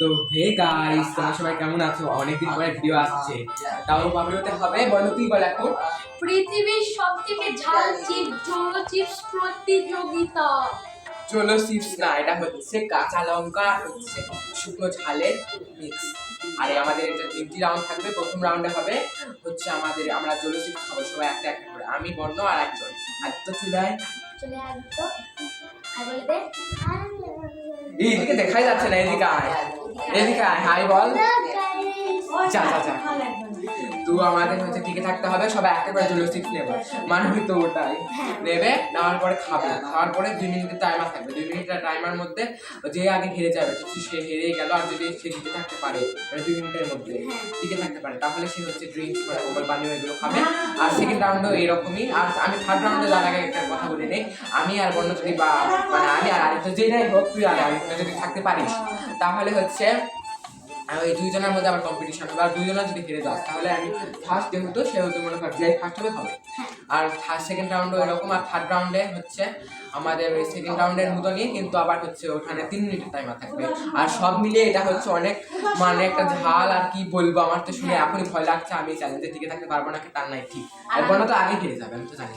তো hey guys তোমরা সবাই কেমন আছো অনেকদিন পরে ভিডিও আসছে তাও হবে বলো তুই বল এখন পৃথিবীর সব থেকে ঝাল চিপস জোলো চিপস প্রতিযোগিতা চলো চিপস না এটা হচ্ছে কাঁচা লঙ্কা আর হচ্ছে শুকনো ঝালের মিক্স আর আমাদের এটা তিনটি রাউন্ড থাকবে প্রথম রাউন্ডে হবে হচ্ছে আমাদের আমরা জলো চিপস খাব সবাই একটা একটা করে আমি বর্ণ আর একজন আর তো চুলায় চলে আসতো আর বলে দে এই এদিকে দেখাই যাচ্ছে না এদিকে আয় এদিকে আয় হাই বল। যা যা যা। তো আমাদের হচ্ছে টিকে থাকতে হবে সবাই একটা করে নেব। মানে তো ওটাই। নেবে নেওয়ার পরে খাবে। খাওয়ার পরে দুই মিনিটের টাইমার থাকবে। দুই মিনিটের টাইমার মধ্যে যে আগে হেরে যাবে সে হেরে গেল আর যদি সে জিতে থাকতে পারে মানে দুই মিনিটের মধ্যে টিকে থাকতে পারে তাহলে সে হচ্ছে ড্রিঙ্কস মানে পানীয় এগুলো খাবে। আর সেকেন্ড রাউন্ডও এরকমই। আর আমি থার্ড রাউন্ডে যার আগে একটা কথা বলে নেই। আমি আর বন্য যদি বা মানে আমি আর আরেকটা যেটাই হোক তুই আর আরেকটা যদি থাকতে পারিস তাহলে হচ্ছে ওই দুইজনের মধ্যে আবার কম্পিটিশন হবে। আর দুইজনের যদি হেরে যাস তাহলে আমি ফার্স্ট যেহেতু সেহেতু মনে কর যে ফার্স্ট হবে হবে। আর থার্ড সেকেন্ড রাউন্ডে এরকম আর থার্ড রাউন্ডে হচ্ছে আমাদের ওই সেকেন্ড রাউন্ডের মতনই কিন্তু আবার হচ্ছে ওখানে তিন মিনিটের টাইমার থাকবে। আর সব মিলিয়ে এটা হচ্ছে অনেক মানে একটা ঝাল আর কি বলব আমার তো শুনে এখনই ভয় লাগছে আমি চ্যালেঞ্জে টিকে থাকতে পারব না কি তার নাই ঠিক। আর বলো তো আগে হেরে যাবে আমি তো জানি।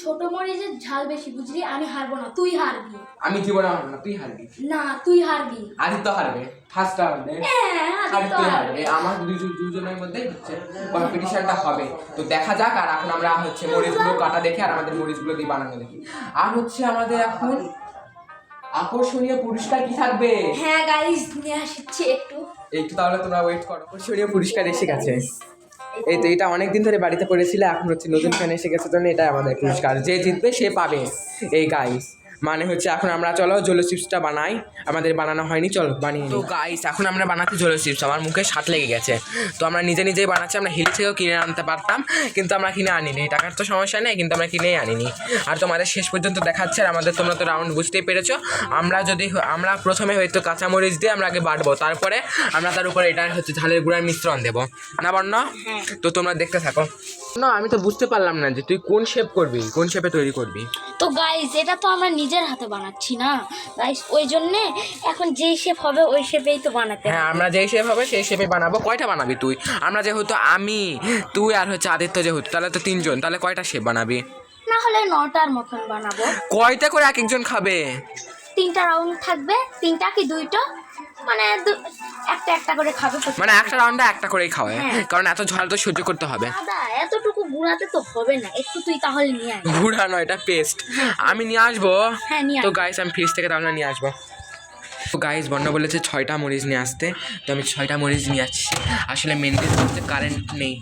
ছোট মরিচের ঝাল বেশি বুঝলি আমি হারবো না তুই হারবি। আমি জীবনে হারবো না তুই হারবি। না তুই হারবি। আদিত্য হারবে ফার্স্ট রাউন্ডে হ্যাঁ আদিত্য হারবে। হারবে আমার দুজন দুজনের মধ্যেই হচ্ছে কম্পিটিশনটা হবে। তো দেখা যাক আর এখন আমরা হচ্ছে মরিচগুলো কাটা দেখি আর আমাদের মরিচগুলো দিয়ে বানানো দেখি। আর হচ্ছে আমাদের এখন আকর্ষণীয় পুরস্কার কি থাকবে? হ্যাঁ গাইস নিয়ে আসছি একটু। একটু তাহলে তোমরা ওয়েট করো। আকর্ষণীয় পুরস্কার এসে গেছে। এই তো এটা অনেকদিন ধরে বাড়িতে পড়েছিল, এখন হচ্ছে নতুন ফ্যান এসে গেছে জন্য এটা আমাদের পুরস্কার। যে জিতবে সে পাবে। এই গাইস মানে হচ্ছে এখন আমরা চলো জলো চিপসটা বানাই। আমাদের বানানো হয়নি চলো বানিয়ে তো গাইস এখন আমরা বানাচ্ছি জলো চিপস। আমার মুখে স্বাদ লেগে গেছে। তো আমরা নিজে নিজেই বানাচ্ছি আমরা হিল থেকেও কিনে আনতে পারতাম কিন্তু আমরা কিনে আনিনি। টাকার তো সমস্যা নেই কিন্তু আমরা কিনেই আনিনি। আর তোমাদের শেষ পর্যন্ত দেখাচ্ছে আর আমাদের তোমরা তো রাউন্ড বুঝতেই পেরেছ। আমরা যদি হ- আমরা প্রথমে হয়তো কাঁচামরিচ দিয়ে আমরা আগে বাটবো তারপরে আমরা তার উপরে এটা হচ্ছে ঝালের গুঁড়ার মিশ্রণ দেবো। না বর্ণ? তো তোমরা দেখতে থাকো। না আমি তো বুঝতে পারলাম না যে তুই কোন শেপ করবি কোন শেপে তৈরি করবি। তো গাইস এটা তো আমরা নিজের হাতে বানাচ্ছি না। গাইস ওই জন্যে এখন যেই শেপ হবে ওই শেপেই তো বানাতে হ্যাঁ আমরা যেই শেপ হবে সেই শেপে বানাবো। কয়টা বানাবি তুই? আমরা যেহেতু আমি তুই আর হচ্ছে আদিত্য যেহেতু তাহলে তো তিনজন তাহলে কয়টা শেপ বানাবি? না হলে নটার মতন বানাবো। কয়টা করে এক একজন খাবে? তিনটা রাউন্ড থাকবে তিনটা কি দুইটা? মানে একটা একটা করে খাবে মানে একটা রাউন্ডে একটা করেই খাওয়ায়। হ্যাঁ। কারণ এত ঝাল তো সহ্য করতে হবে। দাদা এতটুকু গুড়াতে তো হবে না। একটু তুই তাহলে নিয়ে আয়। গুড়া নয় এটা পেস্ট আমি নিয়ে আসব। হ্যাঁ নিয়ে তো গাইস আমি ফ্রিজ থেকে তাহলে নিয়ে আসব। তো গাইস বর্ণ বলেছে ছয়টা মরিচ নিয়ে আসতে। তো আমি ছয়টা মরিচ নিয়ে আসছি। আসলে মেন হচ্ছে কারেন্ট নেই।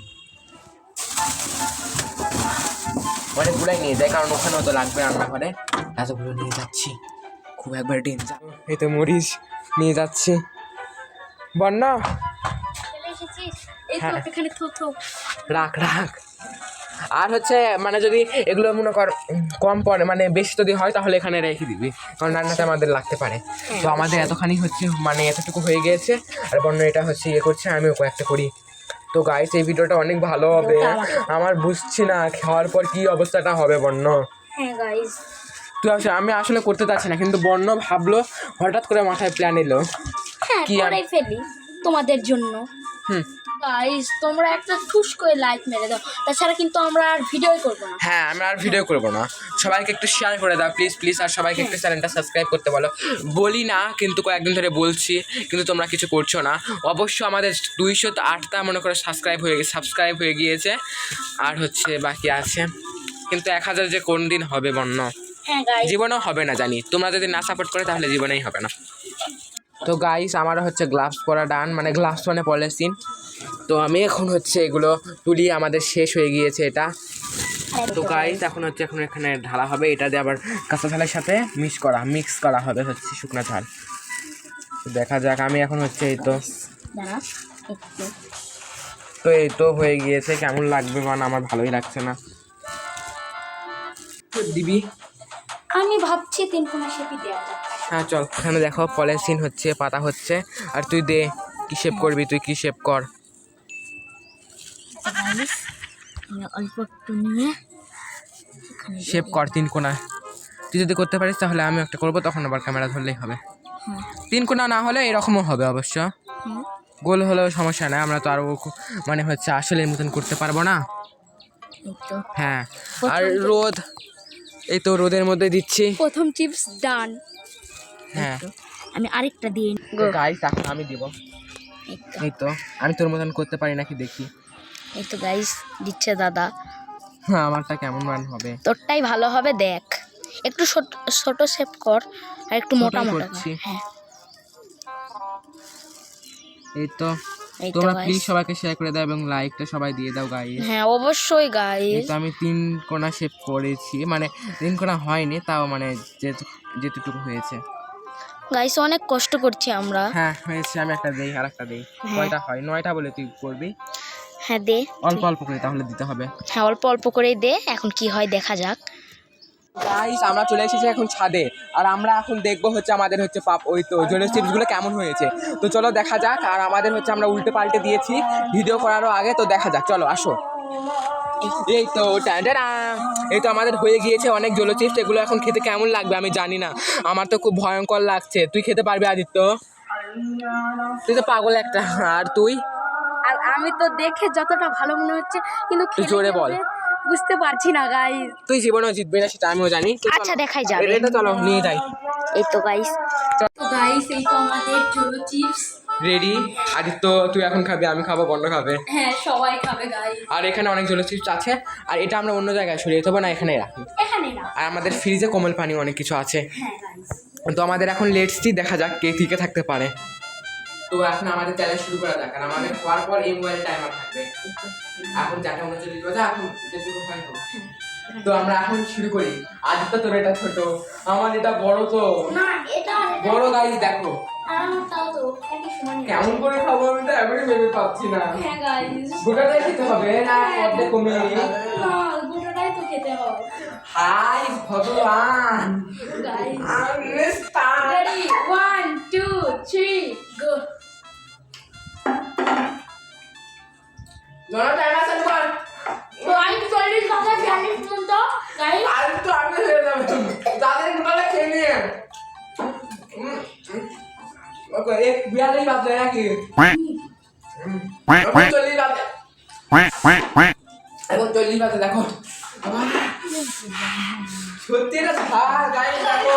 অনেকগুলাই নিয়ে যায় কারণ ওখানেও তো লাগবে রান্নাঘরে। এতগুলো নিয়ে যাচ্ছি। খুব একবার ডেঞ্জার এই তো মরিচ নিয়ে যাচ্ছি। তো হ্যাঁ। রাখ রাখ। আর হচ্ছে মানে যদি এগুলো মনে কর কম পড়ে মানে বেশি যদি হয় তাহলে এখানে রেখে দিবি। কারণ রান্নাতে আমাদের লাগতে পারে। তো আমাদের এতখানি হচ্ছে মানে এতটুকু হয়ে গিয়েছে। আর বন্য এটা হচ্ছে ইয়ে করছে আমিও কয়েকটা করি। তো গাইস এই ভিডিওটা অনেক ভালো হবে। আমার বুঝছি না খাওয়ার পর কি অবস্থাটা হবে বন্য হ্যাঁ গাইস তুই আসলে আমি আসলে করতে চাচ্ছি না কিন্তু বর্ণ ভাবলো হঠাৎ করে মাথায় প্ল্যান এলো হ্যাঁ কি আর- ফেলি তোমাদের জন্য। হুম। গাইস তোমরা একটা ঠুস করে লাইক মেরে দাও তাছাড়া কিন্তু আমরা আর ভিডিওই করব না। হ্যাঁ আমরা আর ভিডিও করব না। সবাইকে একটু শেয়ার করে দাও প্লিজ প্লিজ আর সবাইকে একটু চ্যানেলটা সাবস্ক্রাইব করতে বলো। বলি না কিন্তু কয়েকদিন ধরে বলছি কিন্তু তোমরা কিছু করছ না। অবশ্য আমাদের দুইশো আটটা মনে করো সাবস্ক্রাইব হয়ে সাবস্ক্রাইব হয়ে গিয়েছে। আর হচ্ছে বাকি আছে। কিন্তু এক হাজার যে কোন দিন হবে বন্য জীবনেও হবে না জানি। তোমরা যদি না সাপোর্ট করে তাহলে জীবনেই হবে না। তো গাইস আমারও হচ্ছে গ্লাভস পরা ডান মানে গ্লাভস মানে পলিসিন তো আমি এখন হচ্ছে এগুলো তুলি আমাদের শেষ হয়ে গিয়েছে এটা। তো গাইস এখন হচ্ছে এখন এখানে ঢালা হবে। এটা দিয়ে আবার কাঁচা ঝালের সাথে মিক্স করা মিক্স করা হবে হচ্ছে শুকনো ঝাল। তো দেখা যাক আমি এখন হচ্ছে এই তো তো এই তো হয়ে গিয়েছে। কেমন লাগবে মানে আমার ভালোই লাগছে না। তো দিবি। আমি ভাবছি তিন কোনা শেপি দেওয়া যাক। হ্যাঁ চল এখানে দেখো পলিসিন হচ্ছে পাতা হচ্ছে। আর তুই দে কি শেপ করবি তুই কি শেপ কর? অল্প একটু নিয়ে শেপ কর তিন কোনা তুই যদি করতে পারিস তাহলে আমি একটা করব তখন আবার ক্যামেরা ধরলেই হবে। হ্যাঁ। তিন কোনা না হলে এরকমও হবে অবশ্য। গোল হলেও সমস্যা নাই আমরা তো আরও মানে হচ্ছে আসলে মতন করতে পারব না। হ্যাঁ আর রোদ এই তো রোদের মধ্যে দিচ্ছি। প্রথম চিপস ডান। হ্যাঁ। আমি আরেকটা দিয়ে গাইস আমি দিব। এই তো। আমি তোর মতন করতে পারি নাকি দেখি। এই তো গাইস দিচ্ছে দাদা। হ্যাঁ আমারটা কেমন মান হবে? তোরটাই ভালো হবে দেখ। একটু ছোট ছোট শেপ কর আর একটু মোটা মোটা। হ্যাঁ। এই তো। তোমরা। প্লিজ সবাইকে শেয়ার করে দাও এবং লাইকটা সবাই দিয়ে দাও গাইস হ্যাঁ অবশ্যই গাইস তো আমি তিন কোনা শেপ করেছি মানে তিন কোনা হয়নি তাও মানে যেটুকু যেটুকু হয়েছে। গাইস অনেক কষ্ট করছি আমরা। হ্যাঁ হয়েছে আমি একটা দেই আর একটা দেই। হ্যাঁ। কয়টা হয় নয়টা বলে তুই করবি? হ্যাঁ দে। অল্প অল্প করে তাহলে দিতে হবে। হ্যাঁ অল্প অল্প করেই দে এখন কি হয় দেখা যাক। গাইস আমরা চলে এসেছি এখন ছাদে। আর আমরা এখন দেখব হচ্ছে আমাদের হচ্ছে পাপ ওই তো জলের চিপসগুলো কেমন হয়েছে। তো চলো দেখা যাক আর আমাদের হচ্ছে আমরা উল্টে পাল্টে দিয়েছি। ভিডিও করারও আগে তো দেখা যাক। চলো আসো। এই তো এই তো আমাদের হয়ে গিয়েছে অনেক জলো চিপস এগুলো এখন খেতে কেমন লাগবে আমি জানি না। আমার তো খুব ভয়ঙ্কর লাগছে। তুই খেতে পারবি আদিত্য? তুই তো পাগল একটা। আর তুই? আর আমি তো দেখে যতটা ভালো মনে হচ্ছে কিন্তু জোরে বল। বুঝতে পারছি না গাইস তুই জীবনেও জিতবি না সেটা আমিও জানি। আচ্ছা দেখাই যাবে। এটা চলো নিয়ে যাই। এই তো গাইস তো গাইস এই তো আমাদের জলো চিপস রেডি আদিত্য তুই এখন খাবি আমি খাব বন্ধ খাবে। হ্যাঁ সবাই খাবে গাইস আর এখানে অনেক জলের চিপস আছে। আর এটা আমরা অন্য জায়গায় সরিয়ে দেবো না এখানে রাখি এখানে না আর আমাদের ফ্রিজে কোমল পানি অনেক কিছু আছে। হ্যাঁ গাইস তো আমাদের এখন লেটসটি দেখা যাক কে টিকে থাকতে পারে। তো এখন আমাদের চ্যালেঞ্জ শুরু করা যাক আর আমাদের খাওয়ার পর এই মোবাইল টাইমার থাকবে। এখন চারটা উনচল্লিশ বাজে এখন যেটুকু হয় হোক। তো আমরা এখন শুরু করি। আদিত্য তোর এটা ছোট। আমার এটা বড় তো। না এটা বড় গাইজ দেখো। তো কেমন করে খাব আমি তো এখনই ভেবে পাচ্ছি না। হ্যাঁ গোটাটাই খেতে হবে না? অর্ধেক কমিয়ে না গোটাটাই তো খেতে হবে। হাই ভগবান। গাইস আমি স্টার Ready? One, জনা তো আমি চল্লিশ কথা চল্লিশ পর্যন্ত আর একটু আগে হয়ে যাবে। তাদের গোটাটা খেয়ে নিয়ে উম, উম। ওকে এক বিয়াল্লিশ বাজে নাকি? চল্লিশ বাজে। এখন চল্লিশ বাজে দেখো। সত্যি এটা ঝাল গায়ে দেখো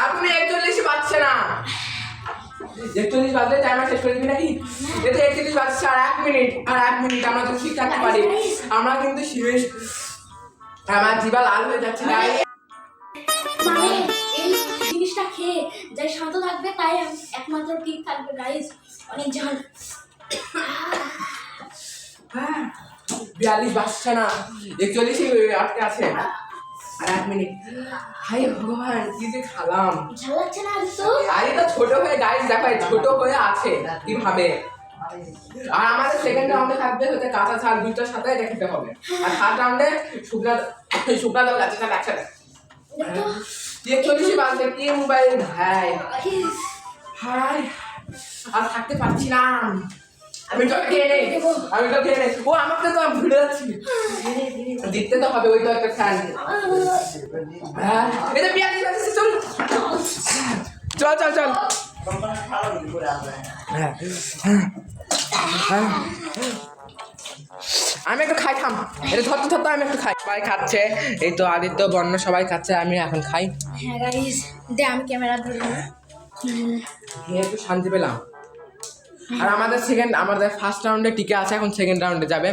আপনি একচল্লিশ পাচ্ছে না একচল্লিশ বাজলে টাইমার শেষ করে দিবি আর এক মিনিট আর এক মিনিট আমরা তো ঠিক থাকতে পারি আমরা কিন্তু আমার জিবা লাল হয়ে যাচ্ছে এই জিনিসটা খেয়ে যাই শান্ত থাকবে তাই একমাত্র ঠিক থাকবে অনেক ঝাল হ্যাঁ, বিয়াল্লিশ বাজছে না। একচল্লিশই আটকে আছে। আর এক মিনিট। হাই ভগবান কি যে খালাম। আরে তো ছোট হয়ে গাইস দেখো এই ছোট হয়ে আছে কীভাবে? আর আমাদের সেকেন্ড রাউন্ডে থাকবে হচ্ছে কাঁচা ঝাল দুইটার সাথে এটা খেতে হবে। আর থার্ড রাউন্ডে শুকনা শুকনা জল আছে তাহলে একসাথে। দেখো। একচল্লিশই বাজলে কি মোবাইল ভাই হাই আর থাকতে পারছি না। আমি তো খেয়ে নেই। আমি তো খেয়ে নেই। ও আমাকে তো যাচ্ছি। দেখতে তো হবে ওই তো একটা ফ্যান এটা বিয়াল্লিশ আছে চল চল। চল চল হ্যাঁ। হ্যাঁ। আমি একটু খাই থাম। এটা ধরতে ধরতে আমি একটু খাই। সবাই খাচ্ছে। এই তো আদিত্য বর্ণ সবাই খাচ্ছে আমি এখন খাই। হ্যাঁ গাইস দে আমি ক্যামেরা ধরে নিই। খেয়ে একটু শান্তি পেলাম। আর আমাদের সেকেন্ড আমাদের ফার্স্ট রাউন্ডে টিকে আছে এখন সেকেন্ড রাউন্ডে যাবে।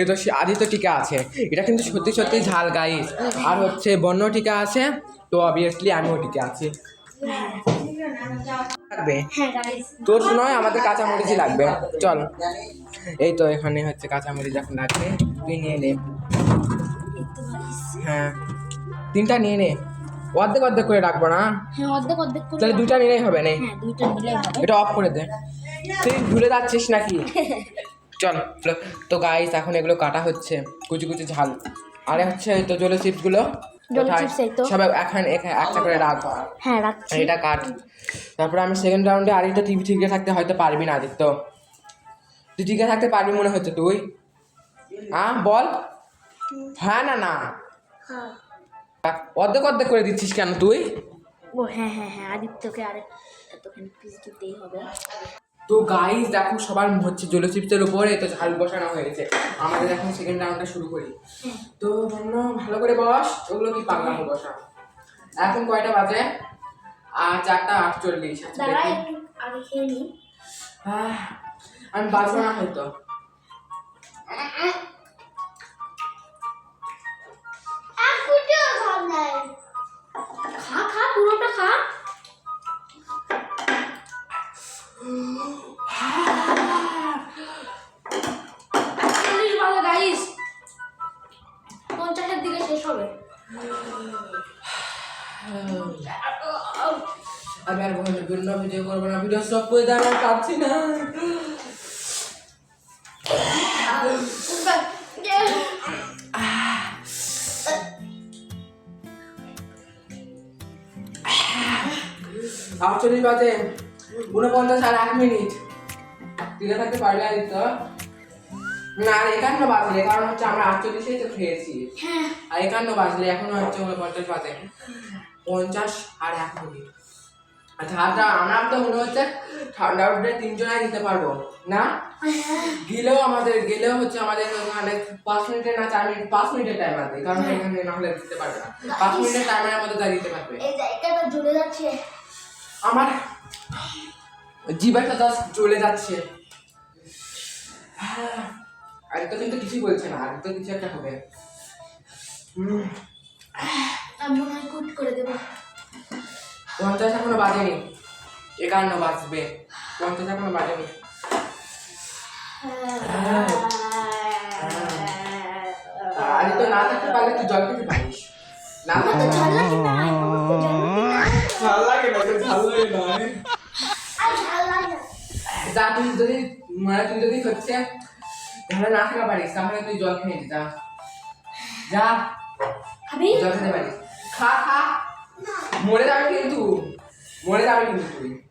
এ তো আদি তো টিকা আছে। এটা কিন্তু সত্যি সত্যি ঝাল গাইস আর হচ্ছে বন্য টিকা আছে তো অবভিয়াসলি আমিও টিকে আছি। লাগবে? হ্যাঁ তোর নয় আমাদের কাঁচামরিচই লাগবে? চল। এই তো এখানে হচ্ছে কাঁচামরিচ এখন লাগবে তুই নিয়ে নে। হ্যাঁ। তিনটা নিয়ে নে। অর্ধেক অর্ধেক করে রাখব না? হ্যাঁ অর্ধেক অর্ধেক করে তাহলে দুইটা নিলেই হবে না। হ্যাঁ দুইটা নিলেই হবে। এটা অফ করে দে। তুই ভুলে যাচ্ছিস নাকি? চল। তো গাইস এখন এগুলো কাটা হচ্ছে। কুচি কুচি ঝাল। আরে হচ্ছে তো। জলে চিপসগুলো। সবাই এখন একটা করে রাখ। হ্যাঁ রাখছি। এটা কাট। তারপরে আমি সেকেন্ড রাউন্ডে আরেকটা টিভি ঠিক থাকতে হয়তো পারবি না আদিত্য। তুই টিকে থাকতে পারবি মনে হচ্ছে তুই? হ্যাঁ বল। হ্যাঁ না না। হ্যাঁ অর্ধেক অর্ধেক করে দিচ্ছিস কেন তুই? ও হ্যাঁ হ্যাঁ হ্যাঁ আদিত্যকে আরে এতখানি পিস দিতেই হবে। তো গাইজ দেখো সবার হচ্ছে জলচিপ্সের উপরে তো ঝাল বসানো হয়েছে আমাদের এখন সেকেন্ড রাউন্ডটা শুরু করি। তো অন্য ভালো করে বস ওগুলো কি পাগলাম বসা এখন কয়টা বাজে? আর চারটা আটচল্লিশ আচ্ছা, আমি বাজবো না হয়তো। হবে? আমি আর ভিডিও করব না ভিডিও করে পাচ্ছি না। আটচল্লিশ বাজে, উনপঞ্চাশ আর এক মিনিট। দিনে থাকতে পারবে আদিত্য না আর একান্ন বাজলে কারণ হচ্ছে আমরা আটচল্লিশেই তো খেয়েছি। হ্যাঁ। আর একান্ন বাজলে এখনও হচ্ছে উনপঞ্চাশ বাজে। পঞ্চাশ আর এক মিনিট। ঠান্ডা আমার তো মনে হচ্ছে ঠান্ডা উঠলে তিনজনাই দিতে পারব। না? গেলেও আমাদের গেলেও হচ্ছে আমাদের ওখানে পাঁচ মিনিটের না চার মিনিট পাঁচ মিনিটের টাইম আছে। কারণ এখানে না হলে দিতে পারবে না। পাঁচ মিনিটের টাইমের মধ্যে তাই দিতে পারবে। আমার জিবাটা জাস্ট জ্বলে যাচ্ছে। আর তো কিন্তু কিছুই বলছে না আর তো কিছু একটা হবে। হুম, আমি কুট করে দেবো। পঞ্চাশ এখনও বাজেনি। একান্ন বাজবে। পঞ্চাশ এখনও বাজেনি। আর তো না থাকতে পারলে তুই জল খেতে পারিস। না আমার তো লাগে না না ঝাল না। যা তুই যদি মানে তুই যদি হচ্ছে তাহলে না থাকা পারিস তাহলে তুই জল খেয়ে নে, যা। যা। খাবি জল খেতে পারিস। খা খা। মরে যাবে কিন্তু। মরে যাবে কিন্তু তুই।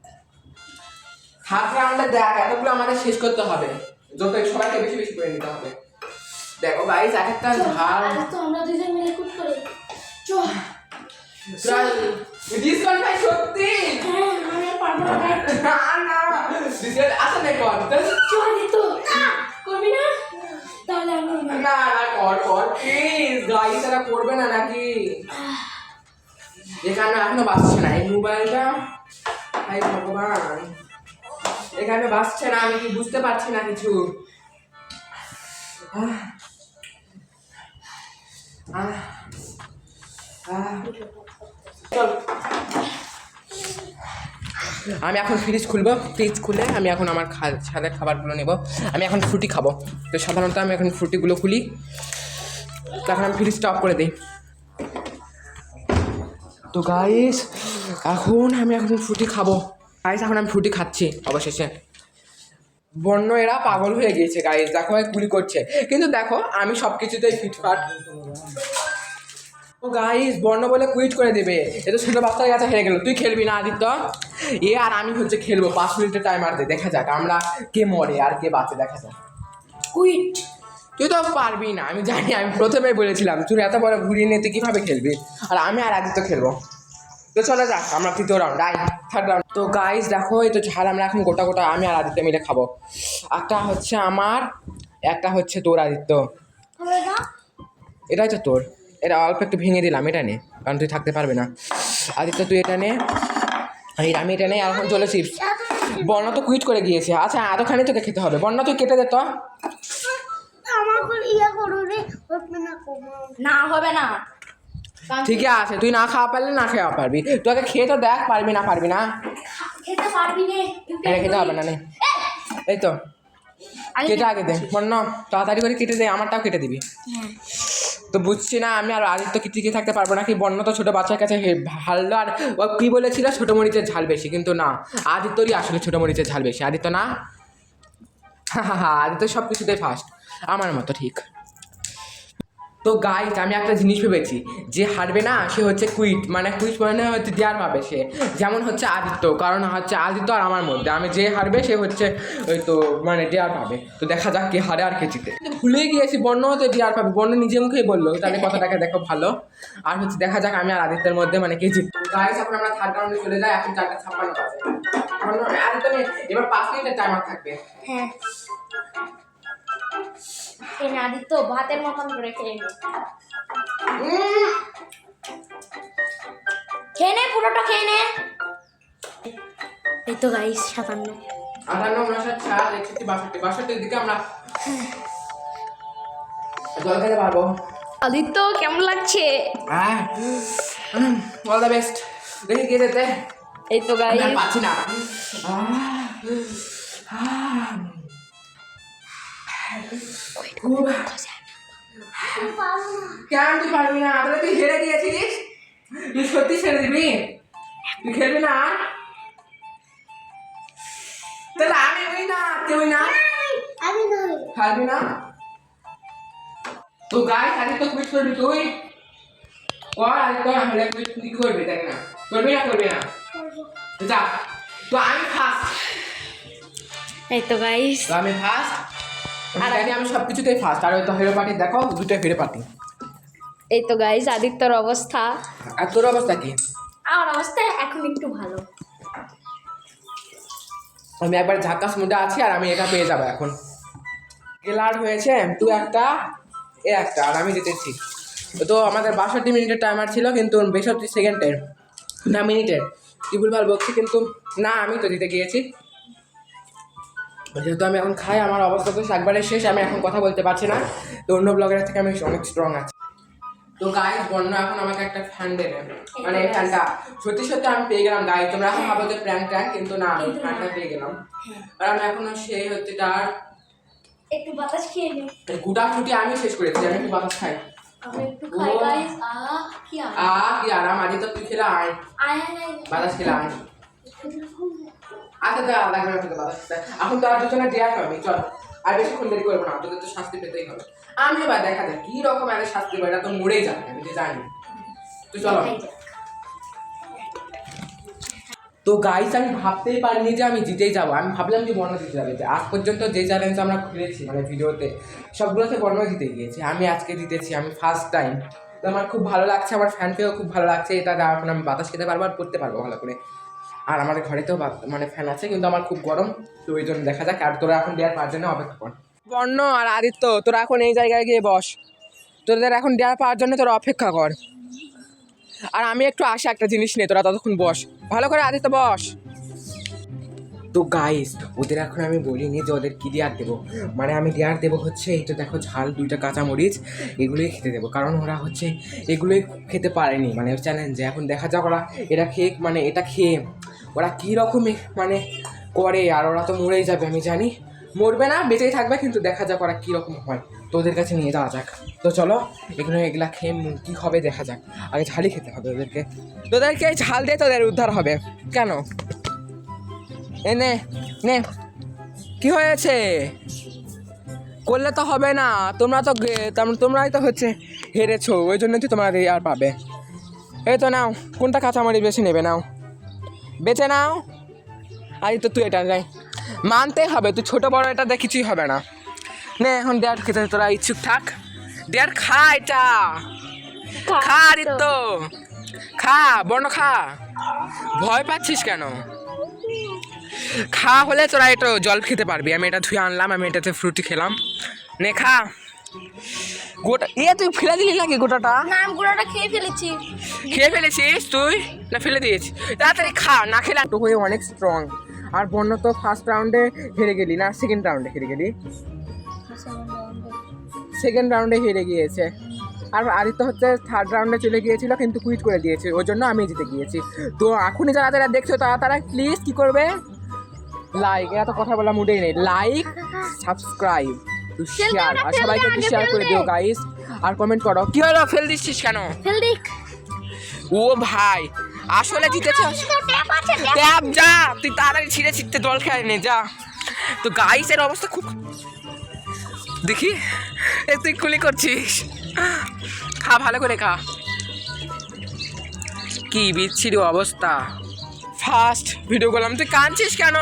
হাত রাউন্ডে দেখ এতগুলো আমাদের শেষ করতে হবে। যত সবাইকে বেশি বেশি করে নিতে হবে। দেখো গাইস এক একটা ঝাল। তো আমরা দুজন মিলে কুট করে। চ ডিসকাউন্ট সত্যি। হ্যাঁ আমি পারব না না কর। চ দিত না। করবি না? তাহলে আমি না না কর কর। প্লিজ গাইস এরা করবে না নাকি? এখানে এখনও বাঁচছে না, এই মোবাইলটা। হাই ভগবান। এখানে বাঁচছে না, আমি কি বুঝতে পারছি না কিছু। চল। আমি এখন ফ্রিজ খুলবো ফ্রিজ খুলে আমি এখন আমার ছাদের খাবারগুলো নেব। আমি এখন ফ্রুটি খাব। তো সাধারণত আমি এখন ফ্রুটিগুলো খুলি। তখন আমি ফ্রিজটা অফ করে দিই। তো গাইস এখন আমি এখন ফ্রুটি খাব। গাইস এখন আমি ফ্রুটি খাচ্ছি, অবশেষে। বন্য এরা পাগল হয়ে গিয়েছে গাইস দেখো কুলি করছে। কিন্তু দেখো, আমি সব কিছুতেই ফিটফাট ও গাইস বর্ণ বলে কুইট করে দেবে। এ তো ছোট বাচ্চার কাছে হেরে গেল। তুই খেলবি না আদিত্য? এ আর আমি হচ্ছে খেলব। পাঁচ মিনিটের টাইম আর দে দেখা যাক আমরা কে মরে আর কে বাঁচে দেখা যাক। কুইট তুই তো পারবি না আমি জানি আমি প্রথমেই বলেছিলাম তুই এত বড় ঘুরিয়ে নিয়ে তুই কীভাবে খেলবি? আর আমি আর আদিত্য খেলব। তো চলে যাক আমরা তৃতীয় রাউন্ড আই থার্ড রাউন্ড তো গাইস দেখো এই তো ঝাল আমরা এখন গোটা গোটা আমি আর আদিত্য মিলে খাব। একটা হচ্ছে আমার একটা হচ্ছে তোর আদিত্য। এটাই তো তোর। এটা অল্প একটু ভেঙে দিলাম এটা নে কারণ তুই থাকতে পারবে না। আদিত্য তুই এটা নে। এই আমি এটা নেই আর এখন চলে চিপস বর্ণা তো কুইট করে গিয়েছে। আচ্ছা এতখানি তোকে খেতে হবে। বর্ণা তুই কেটে দে তো। না হবে না। ঠিকই আছে তুই না খাওয়া পারলে না খাওয়া পারবি। তোকে খেয়ে তো দেখ পারবি না পারবি না। খেতে পারবি নে এটা খেতে হবে না নে। এই তো কেটে আগে দে। বর্ণ তাড়াতাড়ি করে কেটে দে আমারটাও কেটে দিবি। হ্যাঁ। তো বুঝছি না, আমি আর আদিত্য কি টিকে থাকতে পারব না কি বন্য তো ছোটো বাচ্চার কাছে হারলো আর ও কী বলেছিল? ছোটো মরিচের ঝাল বেশি, কিন্তু না, আদিত্যরই আসলে ছোটো মরিচের ঝাল বেশি। আদিত্য না? হ্যাঁ হ্যাঁ হা আদিত্য সব কিছুতেই ফার্স্ট আমার মতো ঠিক। তো গাইজ আমি একটা জিনিস ভেবেছি, যে হারবে না, সে হচ্ছে কুইট মানে কুইট মানে হচ্ছে দেওয়ার পাবে সে। যেমন হচ্ছে আদিত্য, কারণ হচ্ছে আদিত্য আর আমার মধ্যে। আমি যে হারবে, সে হচ্ছে ওই তো মানে দেওয়ার পাবে। তো দেখা যাক কে হারে আর কে জিতে। ভুলে গিয়েছি, বর্ণ হতে দেওয়ার পাবে। বর্ণ নিজে মুখেই বলল, তাহলে কথাটাকে দেখো ভালো। আর হচ্ছে দেখা যাক আমি আর আদিত্যের মধ্যে মানে কে জিত গাইজ এখন আমরা থার্ড রাউন্ডে চলে যাই, এখন চারটা ছাপ্পান্ন বাজে। এবার পাঁচ মিনিটের টাইমার থাকবে। হ্যাঁ। আদিত্য ভাতের মতন করে খেয়ে নে খেয়ে নে পুরোটা খেয়ে নে। এই তো গাইস সাতান্ন। আটান্ন উনষাট ষাট একষট্টি বাষট্টি বাষট্টির দিকে আমরা জল খেতে পারব। আদিত্য কেমন লাগছে? হ্যাঁ। অল দ্য বেস্ট দেখি কে যেতে। এই তো আর পাচ্ছি না। খুব কেন তুই পারবি না? তাহলে তুই হেরে গিয়েছিস তুই সত্যি ছেড়ে দিবি? তুই খেলবি না আর? তাহলে আমি ওই না? তুই না? আমি নই খাবি না? তো গাই আগে তো কুইট করবি তুই? কর আগে তো হলে কুইট তুই করবি তাই না। করবি না করবি না? যা। তো আমি ফার্স্ট এই তো গাইস তো আমি ফার্স্ট আমি জানি আমি সব কিছুতেই ফার্স্ট আর ওই তো হিরো পার্টি দেখো দুটো হিরো পার্টি এই তো গাইস আদিত্যর অবস্থা। আর তোর অবস্থা কি? আমার অবস্থা এখন একটু ভালো। আমি একবার ঝাক্কাস মুডে আছি আর আমি এটা পেয়ে যাব এখন। গেলার হয়েছে তুই একটা এ একটা আর আমি জিতেছি। তো আমাদের বাষট্টি মিনিটের টাইমার ছিল কিন্তু বেষট্টি সেকেন্ডের না মিনিটের কি ভুলভাল বলছি কিন্তু না আমি তো জিতে গিয়েছি। যেহেতু আমি এখন খাই আমার অবস্থা তো একবারে শেষ আমি এখন কথা বলতে পারছি না। তো অন্য ব্লগের থেকে আমি অনেক স্ট্রং আছি। তো গাইজ বন্য এখন আমাকে একটা ফ্যান দেবে। মানে এই ফ্যানটা সত্যি সত্যি আমি পেয়ে গেলাম গাইজ তোমরা এখন ভাবো যে প্র্যাঙ্ক ট্র্যাঙ্ক কিন্তু না আমি ফ্যানটা পেয়ে গেলাম। আর আমি এখনও সেই হচ্ছে তার একটু বাতাস খেয়ে নে গুটা ফুটি আমি শেষ করেছি আমি একটু বাতাস খাই। আ কি আরাম আজ তো তুই খেলে আয়। বাতাস খেলে আয়। আচ্ছা যা লাগবে না তোকে। এখন তো আর দুজনে দেওয়া পাবি চল। আর বেশিক্ষণ দেরি করব না, তোদের তো শাস্তি পেতেই হবে। আমি এবার দেখা যাক, কি রকম আরে শাস্তি পাই তো মরেই যাবে, আমি যে জানি। তো চলো। তো গাইস আমি ভাবতেই পারিনি যে আমি জিতেই যাব। আমি ভাবলাম যে বর্ণ জিতে যাবে। আজ পর্যন্ত যে চ্যালেঞ্জ আমরা খুলেছি মানে ভিডিওতে, সবগুলোতে বর্ণ জিতে গিয়েছি। আমি আজকে জিতেছি, আমি ফার্স্ট টাইম তো আমার খুব ভালো লাগছে, আমার ফ্যানকেও খুব ভালো লাগছে। এটা এখন আমি বাতাস খেতে পারব আর পড়তে পারব ভালো করে। আর আমাদের ঘরেতেও বাত- মানে ফ্যান আছে কিন্তু আমার খুব গরম তো ওই জন্য দেখা যাক আর তোরা এখন দেওয়ার পাওয়ার জন্য অপেক্ষা কর। বর্ণ আর আদিত্য তোরা এখন এই জায়গায় গিয়ে বস। তোদের এখন দেওয়ার পাওয়ার জন্য তোরা অপেক্ষা কর। আর আমি একটু আসি একটা জিনিস নিয়ে তোরা ততক্ষণ বস। ভালো করে আদিত্য বস। তো গাইস ওদের এখন আমি বলিনি যে ওদের কী দেওয়ার দেবো। মানে আমি দেওয়ার দেবো হচ্ছে এই তো দেখো ঝাল দুইটা কাঁচামরিচ এগুলোই খেতে দেবো। কারণ ওরা হচ্ছে এগুলোই খেতে পারেনি। মানে চ্যালেঞ্জে এখন দেখা যাক ওরা এটা খেয়ে মানে এটা খেয়ে ওরা কী রকমই মানে করে আর ওরা তো মরেই যাবে, আমি জানি। মরবে না, বেঁচেই থাকবে, কিন্তু দেখা যাক ওরা কীরকম হয়। তো ওদের কাছে নিয়ে যাওয়া যাক। তো চলো, এগুলো এগুলা খেয়ে কী হবে দেখা যাক। আগে ঝালই খেতে হবে ওদেরকে। তোদেরকে ঝাল দিয়ে তোদের উদ্ধার হবে। কেন? এ নে নে। কি হয়েছে? করলে তো হবে না। তোমরা তো তোমরাই তো হচ্ছে হেরেছো। ওই জন্য তো তোমরা আর পাবে। এই তো নাও, কোনটা কাঁচামরিচ বেশি নেবে? নাও। বেছে নাও। আর তো তুই এটা যাই মানতে হবে তুই ছোট বড় এটা কিছুই হবে না। নে এখন দেয়ার খেতে তোরা ইচ্ছুক থাক। দেয়ার খা এটা। খা আদিত্য। খা বর্ণ খা। ভয় পাচ্ছিস কেন? খা হলে তোরা একটু জল খেতে পারবি। আমি এটা ধুয়ে আনলাম আমি এটাতে ফ্রুটি খেলাম। নে খা। গোটা এ তুই ফেলে দিলি নাকি গোটাটা? না আমি গুঁড়োটা খেয়ে ফেলেছি। খেয়ে ফেলেছিস তুই? না ফেলে দিয়েছিস তাড়াতাড়ি খা না খেলে তো হয়ে অনেক স্ট্রং আর বন্য তো ফার্স্ট রাউন্ডে হেরে গেলি না সেকেন্ড রাউন্ডে হেরে গেলি? সেকেন্ড রাউন্ডে হেরে গিয়েছে। আর আদিত্য হচ্ছে থার্ড রাউন্ডে চলে গিয়েছিল কিন্তু কুইট করে দিয়েছে। ওই জন্য আমি জিতে গিয়েছি। তো এখনই যারা যারা দেখছ তারা তারা প্লিজ কি করবে? লাইক এত কথা বলা মুডেই নেই। লাইক সাবস্ক্রাইব টু শেয়ার আর সবাইকে একটু শেয়ার করে দিও গাইস আর কমেন্ট করো কি হলো? ফেল দিচ্ছিস কেন? ফেল ও ভাই আসলে জিতেছে। ট্যাপ যা তুই তাড়াতাড়ি ছিঁড়ে ছিটতে জল খেয়ে নে যা। তো গাইসের অবস্থা খুব দেখি এ তুই কুলি করছিস। খা ভালো করে খা। কি বিচ্ছিরি অবস্থা। ফার্স্ট ভিডিও করলাম। তুই কাঁদছিস কেন?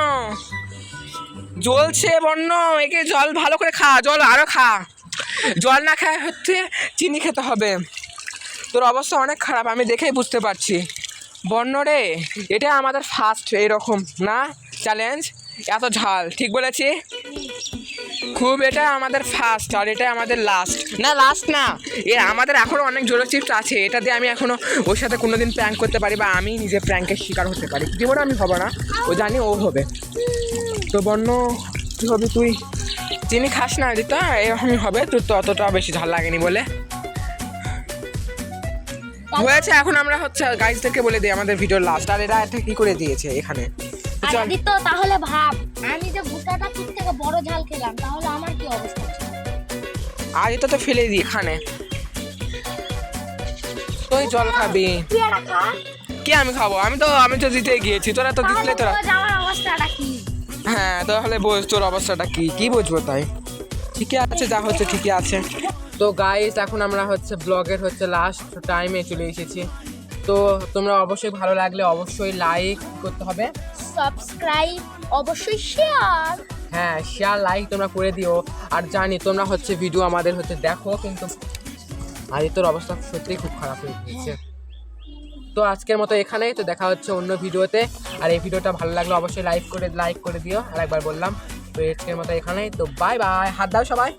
জ্বলছে বন্য, একে জল ভালো করে খা, জল আরও খা। জল না খায় হচ্ছে চিনি খেতে হবে। তোর অবস্থা অনেক খারাপ, আমি দেখেই বুঝতে পারছি। বন্য রে, এটা আমাদের ফার্স্ট এরকম না? চ্যালেঞ্জ এত ঝাল, ঠিক বলেছি? খুব এটা আমাদের ফার্স্ট আর এটা আমাদের লাস্ট না লাস্ট না, এ আমাদের এখনও অনেক জোরো চিপস আছে, এটা দিয়ে আমি এখনও ওর সাথে কোনোদিন প্র্যাঙ্ক করতে পারি বা আমি নিজে প্র্যাঙ্কের শিকার হতে পারি। জীবনে আমি হব না, ও জানি ও হবে। তো বন্য কী হবি তুই? চিনি খাস না দিতা এরকমই হবে। তোর তো অতটা বেশি ঝাল লাগেনি বলে। হয়েছে এখন আমরা হচ্ছে গাইজদেরকে বলে দিই আমাদের ভিডিও লাস্ট আর এরা এটা কি করে দিয়েছে এখানে? তো আর তাহলে ভাব আমি যে গোটাটা ঠিক থেকে বড় ঝাল খেলাম তাহলে আমার কি অবস্থা? আজ এটা তো ফেলে দিই এখানে। তুই জল খাবি। কি আমি খাব? আমি তো আমি তো দিতে গিয়েছি তোরা তো তাহলে তোরা আমার অবস্থাটা কি? হ্যাঁ তাহলে বোঝ তোর অবস্থাটা কি? কি বুঝব তাই? ঠিকই আছে যা হচ্ছে ঠিকই আছে। তো গাইস এখন আমরা হচ্ছে ব্লগের হচ্ছে লাস্ট টাইমে চলে এসেছি। তো তোমরা অবশ্যই ভালো লাগলে অবশ্যই লাইক করতে হবে। সাবস্ক্রাইব অবশ্যই শেয়ার হ্যাঁ শেয়ার লাইক তোমরা করে দিও। আর জানি তোমরা হচ্ছে ভিডিও আমাদের হচ্ছে দেখো কিন্তু আদিত্যর অবস্থা সত্যিই খুব খারাপ হয়ে গিয়েছে। তো আজকের মতো এখানেই, তো দেখা হচ্ছে অন্য ভিডিওতে। আর এই ভিডিওটা ভালো লাগলে অবশ্যই লাইক করে লাইক করে দিও। আর একবার বললাম, তো আজকের মতো এখানেই, তো বাই বাই হাত দাও সবাই।